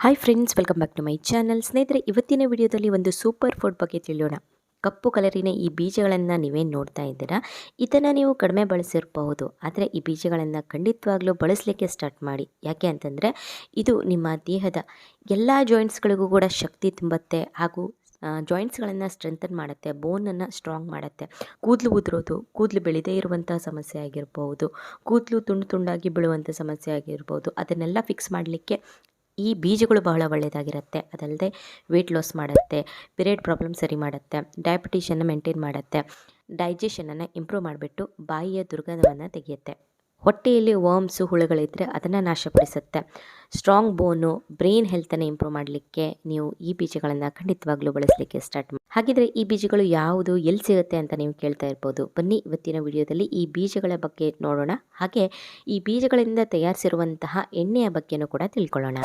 Hi friends welcome back to my channel ಸ್ನೇಹಿತರೆ, ಇವತ್ತಿನ ವಿಡಿಯೋದಲ್ಲಿ ಒಂದು ಸೂಪರ್ ಫುಡ್ ಬಗ್ಗೆ ತಿಳಿಯೋಣ. ಕಪ್ಪು ಕಲರಿನ ಈ ಬೀಜಗಳನ್ನು ನೀವೇನು ನೋಡ್ತಾ ಇದ್ದೀರಾ? ಇದನ್ನು ನೀವು ಕಡಿಮೆ ಬಳಸಿರಬಹುದು. ಆದರೆ ಈ ಬೀಜಗಳನ್ನು ಖಂಡಿತವಾಗ್ಲೂ ಬಳಸಲಿಕ್ಕೆ ಸ್ಟಾರ್ಟ್ ಮಾಡಿ. ಯಾಕೆ ಅಂತಂದರೆ, ಇದು ನಿಮ್ಮ ದೇಹದ ಎಲ್ಲ ಜಾಯಿಂಟ್ಸ್ಗಳಿಗೂ ಕೂಡ ಶಕ್ತಿ ತುಂಬುತ್ತೆ ಹಾಗೂ ಜಾಯಿಂಟ್ಸ್ಗಳನ್ನು ಸ್ಟ್ರೆಂಥನ್ ಮಾಡುತ್ತೆ ಬೋನನ್ನು ಸ್ಟ್ರಾಂಗ್ ಮಾಡುತ್ತೆ. ಕೂದಲು ಉದುರೋದು, ಕೂದಲು ಬೆಳೆದೇ ಇರುವಂಥ ಸಮಸ್ಯೆ ಆಗಿರ್ಬೋದು ಕೂದಲು ತುಂಡು ತುಂಡಾಗಿ ಬೀಳುವಂಥ ಸಮಸ್ಯೆ ಆಗಿರ್ಬೋದು ಅದನ್ನೆಲ್ಲ ಫಿಕ್ಸ್ ಮಾಡಲಿಕ್ಕೆ ಈ ಬೀಜಗಳು ಬಹಳ ಒಳ್ಳೆಯದಾಗಿರುತ್ತೆ ಅದಲ್ಲದೆ ವೆಯ್ಟ್ ಲಾಸ್ ಮಾಡುತ್ತೆ ಪಿರಿಯಡ್ ಪ್ರಾಬ್ಲಮ್ ಸರಿ ಮಾಡುತ್ತೆ ಡಯಾಬಿಟೀಷನ್ನು ಮೇಂಟೈನ್ ಮಾಡುತ್ತೆ ಡೈಜೆಷನನ್ನು ಇಂಪ್ರೂವ್ ಮಾಡಿಬಿಟ್ಟು ಬಾಯಿಯ ದುರ್ಗಂಧವನ್ನು ತೆಗೆಯುತ್ತೆ. ಹೊಟ್ಟೆಯಲ್ಲಿ ವರ್ಮ್ಸು ಹುಳುಗಳಿದ್ದರೆ ಅದನ್ನು ನಾಶಪಡಿಸುತ್ತೆ. ಸ್ಟ್ರಾಂಗ್ ಬೋನು ಬ್ರೈನ್ ಹೆಲ್ತನ್ನು ಇಂಪ್ರೂವ್ ಮಾಡಲಿಕ್ಕೆ ನೀವು ಈ ಬೀಜಗಳನ್ನು ಖಂಡಿತವಾಗ್ಲೂ ಬಳಸಲಿಕ್ಕೆ ಸ್ಟಾರ್ಟ್ ಮಾಡಿ ಹಾಗಿದ್ರೆ ಈ ಬೀಜಗಳು ಯಾವುದು, ಎಲ್ಲಿ ಸಿಗುತ್ತೆ ಅಂತ ನೀವು ಕೇಳ್ತಾ ಇರ್ಬೋದು. ಬನ್ನಿ ಇವತ್ತಿನ ವಿಡಿಯೋದಲ್ಲಿ ಈ ಬೀಜಗಳ ಬಗ್ಗೆ ನೋಡೋಣ. ಹಾಗೆ ಈ ಬೀಜಗಳಿಂದ ತಯಾರಿಸಿರುವಂತಹ ಎಣ್ಣೆಯ ಬಗ್ಗೆನೂ ಕೂಡ ತಿಳ್ಕೊಳ್ಳೋಣ.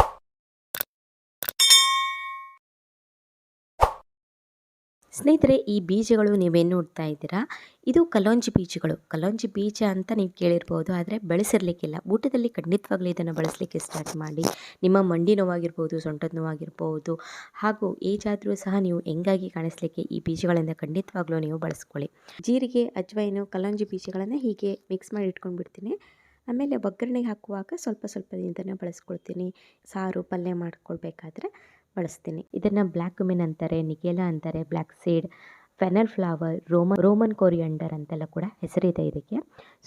ಸ್ನೇಹಿತರೆ, ಈ ಬೀಜಗಳು ನೀವೇನು ನೋಡ್ತಾ ಇದ್ದೀರಾ? ಇದು ಕಲೋಂಜಿ ಬೀಜಗಳು. ಕಲೋಂಜಿ ಬೀಜ ಅಂತ ನೀವು ಕೇಳಿರ್ಬೋದು, ಆದರೆ ಬೆಳೆಸಿರ್ಲಿಕ್ಕಿಲ್ಲ. ಊಟದಲ್ಲಿ ಖಂಡಿತವಾಗ್ಲೂ ಇದನ್ನು ಬಳಸಲಿಕ್ಕೆ ಸ್ಟಾರ್ಟ್ ಮಾಡಿ. ನಿಮ್ಮ ಮಂಡಿ ನೋವಾಗಿರ್ಬೋದು, ಸೊಂಟದ ನೋವಾಗಿರ್ಬೋದು, ಹಾಗೂ ಏಜಾದರೂ ಸಹ ನೀವು ಹೆಂಗಾಗಿ ಕಾಣಿಸ್ಲಿಕ್ಕೆ ಈ ಬೀಜಗಳಿಂದ ಖಂಡಿತವಾಗ್ಲೂ ನೀವು ಬಳಸ್ಕೊಳ್ಳಿ. ಜೀರಿಗೆ, ಅಜ್ವೈನು ಕಲೋಂಜಿ ಬೀಜಗಳನ್ನು ಹೀಗೆ ಮಿಕ್ಸ್ ಮಾಡಿ ಇಟ್ಕೊಂಡು ಬಿಡ್ತೀನಿ. ಆಮೇಲೆ ಒಗ್ಗರಣೆಗೆ ಹಾಕುವಾಗ ಸ್ವಲ್ಪ ಸ್ವಲ್ಪ ಇದನ್ನು ಬಳಸ್ಕೊಳ್ತೀನಿ. ಸಾರು, ಪಲ್ಯ ಮಾಡ್ಕೊಳ್ಬೇಕಾದ್ರೆ. ಬಳಸ್ತೀನಿ. ಇದನ್ನು ಬ್ಲ್ಯಾಕ್ ಕುಮಿನ್ ಅಂತಾರೆ ನಿಗೆಲಾ ಅಂತಾರೆ black seed, fennel flower, Roman Roman coriander ಅಂತೆಲ್ಲ ಕೂಡ ಹೆಸರಿದೆ ಇದಕ್ಕೆ.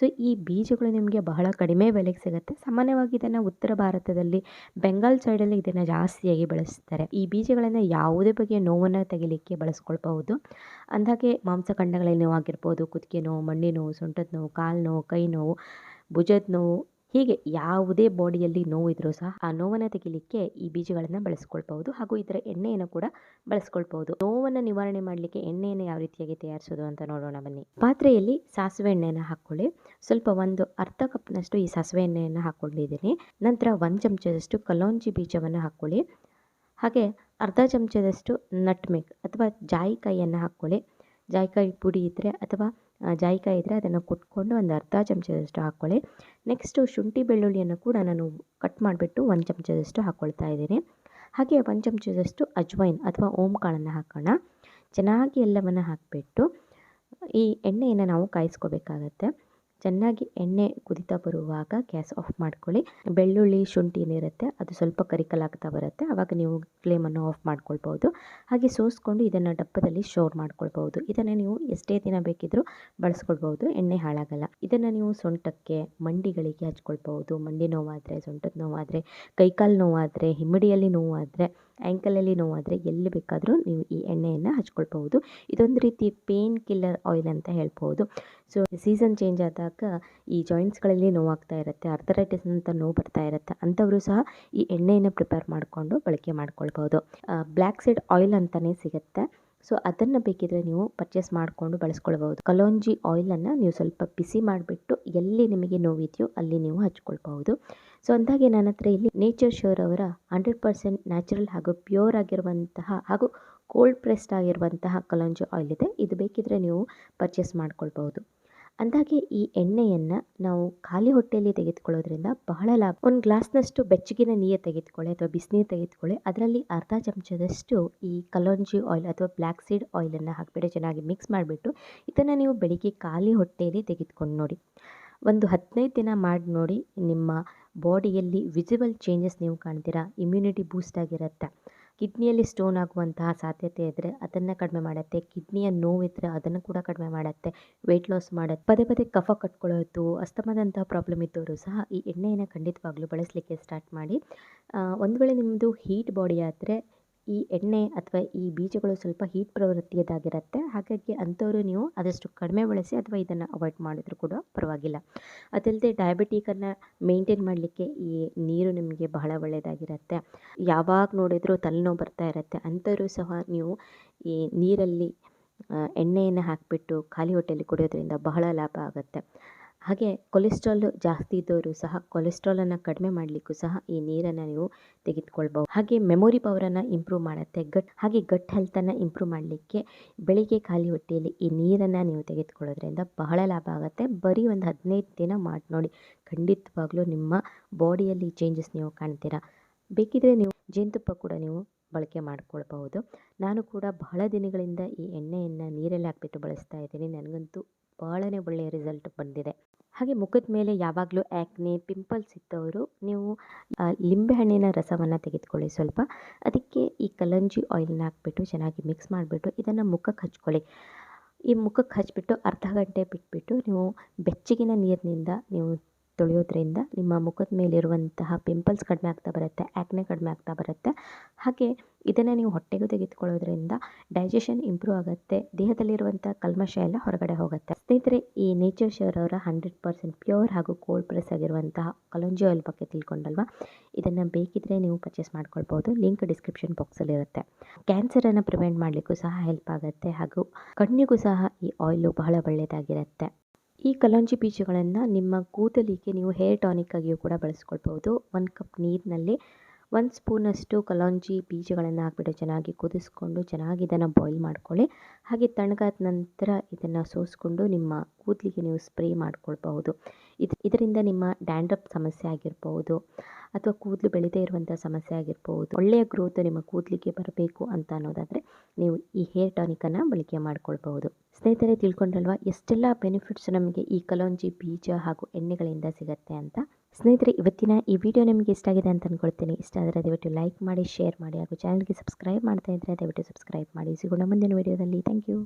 ಸೊ, ಈ ಬೀಜಗಳು ನಿಮಗೆ ಬಹಳ ಕಡಿಮೆ ಬೆಲೆಗೆ ಸಿಗುತ್ತೆ. ಸಾಮಾನ್ಯವಾಗಿ ಇದನ್ನು ಉತ್ತರ ಭಾರತದಲ್ಲಿ, ಬೆಂಗಾಲ್ ಸೈಡಲ್ಲಿ ಇದನ್ನು ಜಾಸ್ತಿಯಾಗಿ ಬಳಸ್ತಾರೆ. ಈ ಬೀಜಗಳನ್ನು ಯಾವುದೇ ಬಗೆಯ ನೋವನ್ನು ತೆಗಿಲಿಕ್ಕೆ ಬಳಸ್ಕೊಳ್ಬಹುದು. ಅಂದಾಗೆ ಮಾಂಸಖಂಡಗಳಲ್ಲಿ ನೋವಾಗಿರ್ಬೋದು. ಕುತ್ತಿಗೆ ನೋವು, ಮಂಡಿ ನೋವು, ಸೊಂಟದ ನೋವು, ಕಾಲು ನೋವು, ಕೈ ನೋವು, ಭುಜದ ನೋವು ಹೀಗೆ ಯಾವುದೇ ಬಾಡಿಯಲ್ಲಿ ನೋವು ಇದ್ರೂ ಸಹ ಆ ನೋವನ್ನು ತೆಗಿಲಿಕ್ಕೆ ಈ ಬೀಜಗಳನ್ನು ಬಳಸ್ಕೊಳ್ಬಹುದು ಹಾಗೂ ಇದರ ಎಣ್ಣೆಯನ್ನು ಕೂಡ ಬಳಸ್ಕೊಳ್ಬಹುದು. ನೋವನ್ನು ನಿವಾರಣೆ ಮಾಡಲಿಕ್ಕೆ ಎಣ್ಣೆಯನ್ನು ಯಾವ ರೀತಿಯಾಗಿ ತಯಾರಿಸೋದು ಅಂತ ನೋಡೋಣ ಬನ್ನಿ. ಪಾತ್ರೆಯಲ್ಲಿ ಸಾಸಿವೆ ಎಣ್ಣೆಯನ್ನು ಹಾಕ್ಕೊಳ್ಳಿ. ಸ್ವಲ್ಪ ಒಂದು ಅರ್ಧ ಕಪ್ನಷ್ಟು ಈ ಸಾಸಿವೆ ಎಣ್ಣೆಯನ್ನು ಹಾಕ್ಕೊಂಡಿದ್ದೀನಿ. ನಂತರ ಒಂದು ಚಮಚದಷ್ಟು ಕಲೋಂಜಿ ಬೀಜವನ್ನು ಹಾಕ್ಕೊಳ್ಳಿ. ಹಾಗೆ ಅರ್ಧ ಚಮಚದಷ್ಟು ನಟ್ಮೆಗ್ ಅಥವಾ ಜಾಯಿಕಾಯಿಯನ್ನು ಹಾಕ್ಕೊಳ್ಳಿ. ಜಾಯಿಕಾಯಿ ಪುಡಿ ಇದ್ದರೆ ಅಥವಾ ಜಾಯಿಕಾಯಿ ಇದ್ದರೆ ಅದನ್ನು ಕುಟ್ಕೊಂಡು ಒಂದು ಅರ್ಧ ಚಮಚದಷ್ಟು ಹಾಕ್ಕೊಳ್ಳಿ ನೆಕ್ಸ್ಟು ಶುಂಠಿ ಬೆಳ್ಳುಳ್ಳಿಯನ್ನು ಕೂಡ ನಾನು ಕಟ್ ಮಾಡಿಬಿಟ್ಟು ಒಂದು ಚಮಚದಷ್ಟು ಹಾಕ್ಕೊಳ್ತಾ ಇದ್ದೀನಿ. ಹಾಗೆ ಒಂದು ಚಮಚದಷ್ಟು ಅಜ್ವೈನ್ ಅಥವಾ ಓಂ ಕಾಳನ್ನು ಹಾಕೋಣ. ಚೆನ್ನಾಗಿ ಎಲ್ಲವನ್ನು ಹಾಕಿಬಿಟ್ಟು ಈ ಎಣ್ಣೆಯನ್ನು ನಾವು ಕಾಯಿಸ್ಕೋಬೇಕಾಗತ್ತೆ. ಚೆನ್ನಾಗಿ ಎಣ್ಣೆ ಕುದಿತಾ ಬರುವಾಗ ಗ್ಯಾಸ್ ಆಫ್ ಮಾಡ್ಕೊಳ್ಳಿ. ಬೆಳ್ಳುಳ್ಳಿ, ಶುಂಠಿ ಏನಿರುತ್ತೆ ಅದು ಸ್ವಲ್ಪ ಕರಿಕಲಾಗ್ತಾ ಬರುತ್ತೆ. ಆವಾಗ ನೀವು ಫ್ಲೇಮನ್ನು ಆಫ್ ಮಾಡ್ಕೊಳ್ಬೋದು ಹಾಗೆ ಸೋಸ್ಕೊಂಡು ಇದನ್ನು ಡಬ್ಬದಲ್ಲಿ ಶೋರ್ ಮಾಡ್ಕೊಳ್ಬೋದು ಇದನ್ನು ನೀವು ಎಷ್ಟೇ ದಿನ ಬೇಕಿದ್ದರೂ ಬಳಸ್ಕೊಳ್ಬೋದು ಎಣ್ಣೆ ಹಾಳಾಗಲ್ಲ. ಇದನ್ನು ನೀವು ಸೊಂಟಕ್ಕೆ, ಮಂಡಿಗಳಿಗೆ ಹಚ್ಕೊಳ್ಬೋದು ಮಂಡಿ ನೋವಾದರೆ, ಸೊಂಟದ ನೋವಾದರೆ, ಕೈಕಾಲು ನೋವಾದರೆ, ಹಿಮ್ಮಡಿಯಲ್ಲಿ ನೋವಾದರೆ ಆ್ಯಂಕಲಲ್ಲಿ ನೋವಾದರೆ ಎಲ್ಲಿ ಬೇಕಾದರೂ ನೀವು ಈ ಎಣ್ಣೆಯನ್ನು ಹಚ್ಕೊಳ್ಬಹುದು. ಇದೊಂದು ರೀತಿ ಪೇನ್ ಕಿಲ್ಲರ್ ಆಯಿಲ್ ಅಂತ ಹೇಳ್ಬೋದು ಸೊ ಸೀಸನ್ ಚೇಂಜ್ ಆದಾಗ ಈ ಜಾಯಿಂಟ್ಸ್ಗಳಲ್ಲಿ ನೋವಾಗ್ತಾ ಇರುತ್ತೆ ಅರ್ಥರೈಟಿಸ್ ಅಂತ ನೋವು ಬರ್ತಾ ಇರುತ್ತೆ, ಅಂಥವರು ಸಹ ಈ ಎಣ್ಣೆಯನ್ನು ಪ್ರಿಪೇರ್ ಮಾಡಿಕೊಂಡು ಬಳಕೆ ಮಾಡ್ಕೊಳ್ಬೋದು ಬ್ಲ್ಯಾಕ್ ಸೀಡ್ ಆಯಿಲ್ ಅಂತಲೇ ಸಿಗುತ್ತೆ. ಸೊ ಅದನ್ನು ಬೇಕಿದ್ರೆ ನೀವು ಪರ್ಚೇಸ್ ಮಾಡಿಕೊಂಡು ಬಳಸ್ಕೊಳ್ಬೋದು ಕಲೋಂಜಿ ಆಯಿಲನ್ನು ನೀವು ಸ್ವಲ್ಪ ಬಿಸಿ ಮಾಡಿಬಿಟ್ಟು ಎಲ್ಲಿ ನಿಮಗೆ ನೋವಿದೆಯೋ ಅಲ್ಲಿ ನೀವು ಹಚ್ಕೊಳ್ಬಹುದು. ಸೊ ಅಂದಾಗೆ ನನ್ನ ಹತ್ರ ಇಲ್ಲಿ ನೇಚರ್ ಶೋರ್ ಅವರ ಹಂಡ್ರೆಡ್ ಪರ್ಸೆಂಟ್ ನ್ಯಾಚುರಲ್ ಹಾಗೂ ಪ್ಯೂರ್ ಆಗಿರುವಂತಹ ಹಾಗೂ ಕೋಲ್ಡ್ ಪ್ರೆಸ್ಡ್ ಆಗಿರುವಂತಹ ಕಲೋಂಜಿ ಆಯಿಲ್ ಇದೆ. ಇದು ಬೇಕಿದ್ರೆ ನೀವು ಪರ್ಚೇಸ್ ಮಾಡ್ಕೊಳ್ಬಹುದು. ಅಂದಾಗೆ ಈ ಎಣ್ಣೆಯನ್ನು ನಾವು ಖಾಲಿ ಹೊಟ್ಟೆಯಲ್ಲಿ ತೆಗೆದುಕೊಳ್ಳೋದ್ರಿಂದ ಬಹಳ ಲಾಭ. ಒಂದು ಗ್ಲಾಸ್ನಷ್ಟು ಬೆಚ್ಚಗಿನ ನೀರು ತೆಗೆದುಕೊಳ್ಳಿ ಅಥವಾ ಬಿಸಿನೀರು ತೆಗೆದುಕೊಳ್ಳಿ. ಅದರಲ್ಲಿ ಅರ್ಧ ಚಮಚದಷ್ಟು ಈ ಕಲೋಂಜಿ ಆಯಿಲ್ ಅಥವಾ ಬ್ಲ್ಯಾಕ್ ಸೀಡ್ ಆಯಿಲನ್ನು ಹಾಕಿಬಿಟ್ಟು ಚೆನ್ನಾಗಿ ಮಿಕ್ಸ್ ಮಾಡಿಬಿಟ್ಟು ಇದನ್ನು ನೀವು ಬೆಳಿಗ್ಗೆ ಖಾಲಿ ಹೊಟ್ಟೆಯಲ್ಲಿ ತೆಗೆದುಕೊಂಡು ನೋಡಿ. ಒಂದು ಹದಿನೈದು ದಿನ ಮಾಡಿ ನೋಡಿ ನಿಮ್ಮ ಬಾಡಿಯಲ್ಲಿ ವಿಸಿಬಲ್ ಚೇಂಜಸ್ ನೀವು ಕಾಣ್ತೀರಾ? ಇಮ್ಯುನಿಟಿ ಬೂಸ್ಟ್ ಆಗಿರುತ್ತೆ? ಕಿಡ್ನಿಯಲ್ಲಿ ಸ್ಟೋನ್ ಆಗುವಂತಹ ಸಾಧ್ಯತೆ ಇದ್ದರೆ ಅದನ್ನು ಕಡಿಮೆ ಮಾಡುತ್ತೆ. ಕಿಡ್ನಿಯ ನೋವಿದ್ದರೆ ಅದನ್ನು ಕೂಡ ಕಡಿಮೆ ಮಾಡುತ್ತೆ. ವೆಯ್ಟ್ ಲಾಸ್ ಮಾಡುತ್ತೆ. ಪದೇ ಪದೇ ಕಫ ಕಟ್ಕೊಳ್ಳೋದು ಅಸ್ತಮದಂತಹ ಪ್ರಾಬ್ಲಮ್ ಇದ್ದವರು ಸಹ ಈ ಎಣ್ಣೆಯನ್ನು ಖಂಡಿತವಾಗ್ಲೂ ಬಳಸಲಿಕ್ಕೆ ಸ್ಟಾರ್ಟ್ ಮಾಡಿ. ಒಂದು ವೇಳೆ ನಿಮ್ಮದು ಹೀಟ್ ಬಾಡಿ ಆದರೆ ಈ ಎಣ್ಣೆ ಅಥವಾ ಈ ಬೀಜಗಳು ಸ್ವಲ್ಪ ಹೀಟ್ ಪ್ರವೃತ್ತಿಯದಾಗಿರುತ್ತೆ. ಹಾಗಾಗಿ ಅಂಥವರು ನೀವು ಆದಷ್ಟು ಕಡಿಮೆ ಬಳಸಿ ಅಥವಾ ಇದನ್ನು ಅವಾಯ್ಡ್ ಮಾಡಿದರೂ ಕೂಡ ಪರವಾಗಿಲ್ಲ. ಅದಲ್ಲದೆ ಡಯಾಬಿಟಿಕನ್ನು ಮೇಂಟೈನ್ ಮಾಡಲಿಕ್ಕೆ ಈ ನೀರು ನಿಮಗೆ ಬಹಳ ಒಳ್ಳೆಯದಾಗಿರುತ್ತೆ ಯಾವಾಗ ನೋಡಿದರೂ ತಲೆನೋವು ಬರ್ತಾ ಇರುತ್ತೆ. ಅಂಥವರು ಸಹ ನೀವು ಈ ನೀರಲ್ಲಿ ಎಣ್ಣೆಯನ್ನು ಹಾಕಿಬಿಟ್ಟು ಖಾಲಿ ಹೊಟ್ಟೆಯಲ್ಲಿ ಕುಡಿಯೋದ್ರಿಂದ ಬಹಳ ಲಾಭ ಆಗುತ್ತೆ. ಹಾಗೆ ಕೊಲೆಸ್ಟ್ರಾಲ್ ಜಾಸ್ತಿ ಇದ್ದವರು ಸಹ ಕೊಲೆಸ್ಟ್ರಾಲನ್ನು ಕಡಿಮೆ ಮಾಡಲಿಕ್ಕೂ ಸಹ ಈ ನೀರನ್ನು ನೀವು ತೆಗೆದುಕೊಳ್ಬಹುದು. ಹಾಗೆ ಮೆಮೊರಿ ಪವರನ್ನು ಇಂಪ್ರೂವ್ ಮಾಡುತ್ತೆ. ಗಟ್ ಹಾಗೆ ಗಟ್ ಹೆಲ್ತನ್ನು ಇಂಪ್ರೂವ್ ಮಾಡಲಿಕ್ಕೆ ಬೆಳಿಗ್ಗೆ ಖಾಲಿ ಹೊಟ್ಟೆಯಲ್ಲಿ ಈ ನೀರನ್ನು ನೀವು ತೆಗೆದುಕೊಳ್ಳೋದ್ರಿಂದ ಬಹಳ ಲಾಭ ಆಗುತ್ತೆ. ಬರೀ ಒಂದು ಹದಿನೈದು ದಿನ ಮಾಡಿ ನೋಡಿ ಖಂಡಿತವಾಗ್ಲೂ ನಿಮ್ಮ ಬಾಡಿಯಲ್ಲಿ ಚೇಂಜಸ್ ನೀವು ಕಾಣ್ತೀರಾ. ಬೇಕಿದ್ರೆ ನೀವು ಜೇನುತುಪ್ಪ ಕೂಡ ನೀವು ಬಳಕೆ ಮಾಡ್ಕೊಳ್ಬಹುದು. ನಾನು ಕೂಡ ಬಹಳ ದಿನಗಳಿಂದ ಈ ಎಣ್ಣೆಯನ್ನು ನೀರಲ್ಲಿ ಹಾಕ್ಬಿಟ್ಟು ಬಳಸ್ತಾ ಇದ್ದೀನಿ. ನನಗಂತೂ ಭಾಳನೇ ಒಳ್ಳೆಯ ರಿಸಲ್ಟ್ ಬಂದಿದೆ. ಹಾಗೆ ಮುಖದ ಮೇಲೆ ಯಾವಾಗಲೂ ಆ್ಯಕ್ನೆ ಪಿಂಪಲ್ಸ್ ಇದ್ದವರು ನೀವು ಲಿಂಬೆಹಣ್ಣಿನ ರಸವನ್ನು ತೆಗೆದುಕೊಳ್ಳಿ ಸ್ವಲ್ಪ. ಅದಕ್ಕೆ ಈ ಕಲಂಜಿ ಆಯಿಲ್ನ ಹಾಕ್ಬಿಟ್ಟು ಚೆನ್ನಾಗಿ ಮಿಕ್ಸ್ ಮಾಡಿಬಿಟ್ಟು ಇದನ್ನು ಮುಖಕ್ಕೆ ಹಚ್ಕೊಳ್ಳಿ. ಈ ಮುಖಕ್ಕೆ ಹಚ್ಚಿಬಿಟ್ಟು ಅರ್ಧ ಗಂಟೆ ಬಿಟ್ಬಿಟ್ಟು ನೀವು ಬೆಚ್ಚಗಿನ ನೀರಿನಿಂದ ನೀವು ತೊಳೆಯೋದ್ರಿಂದ ನಿಮ್ಮ ಮುಖದ ಮೇಲಿರುವಂತಹ ಪಿಂಪಲ್ಸ್ ಕಡಿಮೆ ಆಗ್ತಾ ಬರುತ್ತೆ ಆ್ಯಕ್ನೆ ಕಡಿಮೆ ಆಗ್ತಾ ಬರುತ್ತೆ. ಹಾಗೆ ಇದನ್ನು ನೀವು ಹೊಟ್ಟೆಗೂ ತೆಗೆದುಕೊಳ್ಳೋದ್ರಿಂದ ಡೈಜೆಷನ್ ಇಂಪ್ರೂವ್ ಆಗುತ್ತೆ ದೇಹದಲ್ಲಿರುವಂಥ ಕಲ್ಮಶ ಎಲ್ಲ ಹೊರಗಡೆ ಹೋಗುತ್ತೆ. ಸ್ನೇಹಿತರೆ, ಈ ನೇಚರ್ ಶೋರ್ ಅವರ ಹಂಡ್ರೆಡ್ ಪರ್ಸೆಂಟ್ ಪ್ಯೂರ್ ಹಾಗೂ ಕೋಲ್ಡ್ ಪ್ರೆಸ್ ಆಗಿರುವಂತಹ ಕಲಂಜಿ ಆಯಿಲ್ ಬಗ್ಗೆ ತಿಳ್ಕೊಂಡಲ್ವಾ? ಇದನ್ನು ಬೇಕಿದ್ರೆ ನೀವು ಪರ್ಚೇಸ್ ಮಾಡ್ಕೊಳ್ಬೋದು ಲಿಂಕ್ ಡಿಸ್ಕ್ರಿಪ್ಷನ್ ಬಾಕ್ಸಲ್ಲಿ ಇರುತ್ತೆ. ಕ್ಯಾನ್ಸರನ್ನು ಪ್ರಿವೆಂಟ್ ಮಾಡಲಿಕ್ಕೂ ಸಹ ಹೆಲ್ಪ್ ಆಗುತ್ತೆ ಹಾಗೂ ಕಣ್ಣಿಗೂ ಸಹ ಈ ಆಯಿಲು ಬಹಳ ಒಳ್ಳೆಯದಾಗಿರುತ್ತೆ ಈ ಕಲಂಜಿ ಬೀಜಗಳನ್ನು ನಿಮ್ಮ ಕೂದಲಿಗೆ ನೀವು ಹೇರ್ ಟಾನಿಕ್ ಆಗಿಯೂ ಕೂಡ ಬಳಸ್ಕೊಳ್ಬೋದು ಒಂದು ಕಪ್ ನೀರಿನಲ್ಲಿ ಒಂದು ಸ್ಪೂನಷ್ಟು ಕಲಂಜಿ ಬೀಜಗಳನ್ನು ಹಾಕ್ಬಿಟ್ಟು ಚೆನ್ನಾಗಿ ಕುದಿಸ್ಕೊಂಡು ಚೆನ್ನಾಗಿ ಇದನ್ನು ಬಾಯ್ಲ್ ಮಾಡ್ಕೊಳ್ಳಿ. ಹಾಗೆ ತಣ್ಣಗಾದ ನಂತರ ಇದನ್ನು ಸೋಸ್ಕೊಂಡು ನಿಮ್ಮ ಕೂದಲಿಗೆ ನೀವು ಸ್ಪ್ರೇ ಮಾಡ್ಕೊಳ್ಬಹುದು. ಇದು, ಇದರಿಂದ ನಿಮ್ಮ ಡ್ಯಾಂಡ್ರಪ್ ಸಮಸ್ಯೆ ಆಗಿರ್ಬೋದು ಅಥವಾ ಕೂದಲು ಬೆಳೀದೇ ಇರುವಂಥ ಸಮಸ್ಯೆ ಆಗಿರ್ಬೋದು. ಒಳ್ಳೆಯ ಗ್ರೋತ್ ನಿಮ್ಮ ಕೂದಲಿಗೆ ಬರಬೇಕು ಅಂತ ಅನ್ನೋದಾದರೆ ನೀವು ಈ ಹೇರ್ ಟಾನಿಕನ್ನು ಬಳಕೆ ಮಾಡ್ಕೊಳ್ಬಹುದು. ಸ್ನೇಹಿತರೆ, ತಿಳ್ಕೊಂಡಲ್ವಾ? ಎಷ್ಟೆಲ್ಲ ಬೆನಿಫಿಟ್ಸ್ ನಮಗೆ ಈ ಕಲೋಂಜಿ, ಬೀಜ ಹಾಗೂ ಎಣ್ಣೆಗಳಿಂದ ಸಿಗುತ್ತೆ ಅಂತ? ಸ್ನೇಹಿತರೆ, ಇವತ್ತಿನ ಈ ವಿಡಿಯೋ ನಿಮಗೆ ಇಷ್ಟ ಆಗಿದೆ ಅಂತ ಅಂದ್ಕೊಳ್ತೀನಿ ಇಷ್ಟ ಆದರೆ ದಯವಿಟ್ಟು ಲೈಕ್ ಮಾಡಿ ಶೇರ್ ಮಾಡಿ ಹಾಗೂ ಚಾನಲ್ಗೆ ಸಬ್ಸ್ಕ್ರೈಬ್ ಮಾಡ್ತಾ ಇದ್ದರೆ ದಯವಿಟ್ಟು ಸಬ್ಸ್ಕ್ರೈಬ್ ಮಾಡಿ. ಸಿಗೋಣ ಮುಂದಿನ ವಿಡಿಯೋದಲ್ಲಿ ಥ್ಯಾಂಕ್ ಯು